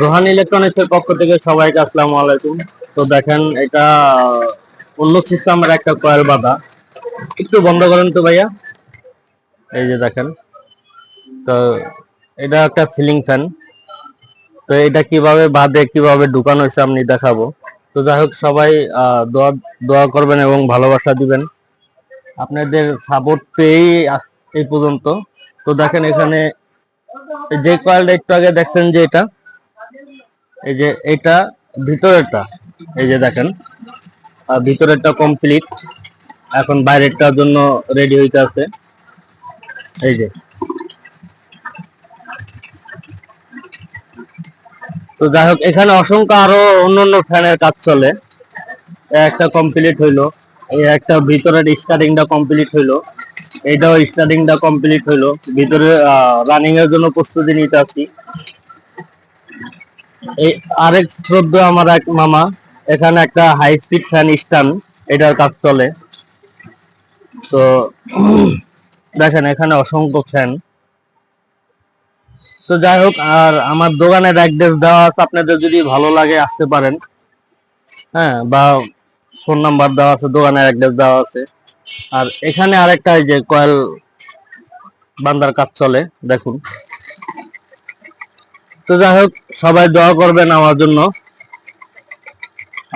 Rohan electronics এর পক্ষ থেকে সবাইকে আসসালামু আলাইকুম। তো দেখেন, এটা অন্য সিস্টেমের একটা কয়েল বাঁধা। একটু বন্ধ করেন তো ভাইয়া। এই যে দেখেন, তো এটা একটা সিলিং ফ্যান। তো এটা কীভাবে বাঁধে, কীভাবে ঢুকানো হয়েছে আপনি দেখাবো। তো যাই হোক, সবাই দোয়া দোয়া করবেন এবং ভালোবাসা দিবেন। আপনাদের সাপোর্ট পেয়েই এই পর্যন্ত। তো দেখেন এখানে, যে কয়েলটা একটু আগে দেখছেন যে এটা এই যে এটা, ভিতরেরটা, এই যে দেখেন। ভিতরেরটা কমপ্লিট এখন বাইরেরটার জন্য রেডি হইতে আছে। এই যে। তো যাই হোক, এখানে অসংখ্য আরও অন্য অন্য ফ্যানের কাজ চলে। একটা কমপ্লিট হইল। এই একটা ভিতরের স্টার্টিংটা কমপ্লিট হইল। এইটাও স্টার্টিংটা কমপ্লিট হইল। ভিতরে রানিং এর জন্য প্রস্তুতি নিতে আসি। এই আরেক শ্রদ্ধ আমার এক মামা, এখানে একটা হাই স্পিড ফ্যান স্টান এটার কাজ চলে। তো, দেখেন, এখানে অসংখ্য ফ্যান তো যাই হোক, আর আমার দোকানের অ্যাড্রেস দেওয়া আছে, আপনাদের যদি ভালো লাগে আসতে পারেন। হ্যাঁ বা ফোন নাম্বার দেওয়া আছে দোকানের অ্যাড্রেস দেওয়া আছে। আর এখানে আরেকটা যে কয়েল বান্দার কাজ চলে, দেখুন। তো যাই হোক, সবাই দোয়া করবেন আমার জন্য।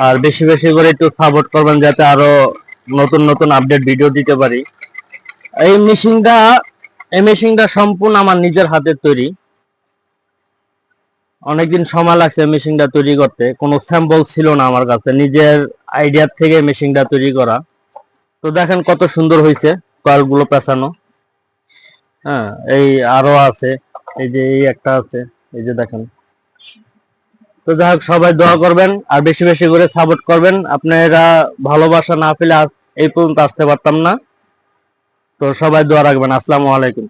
আর বেশি বেশি করে একটু সাপোর্ট করবেন যাতে আরও নতুন নতুন আপডেট ভিডিও দিতে পারি। এই মেশিনটা এই মেশিনটা সম্পূর্ণ আমার নিজের হাতের তৈরি। অনেকদিন সময় লাগছে মেশিনটা তৈরি করতে। কোনো স্যাম্পল ছিল না আমার কাছে। নিজের আইডিয়ার থেকে মেশিনটা তৈরি করা। তো দেখেন কত সুন্দর হয়েছে কয়েলগুলো পেঁচানো। হ্যাঁ এই আরও আছে। এই যে এই একটা আছে। এই যে দেখেন। তো যাই হোক, সবাই দোয়া করবেন আর বেশি বেশি করে সাপোর্ট করবেন। আপনারা ভালোবাসা না পেলে আজ এই পর্যন্ত আসতে পারতাম না। তো সবাই দোয়া রাখবেন। আসসালামু আলাইকুম।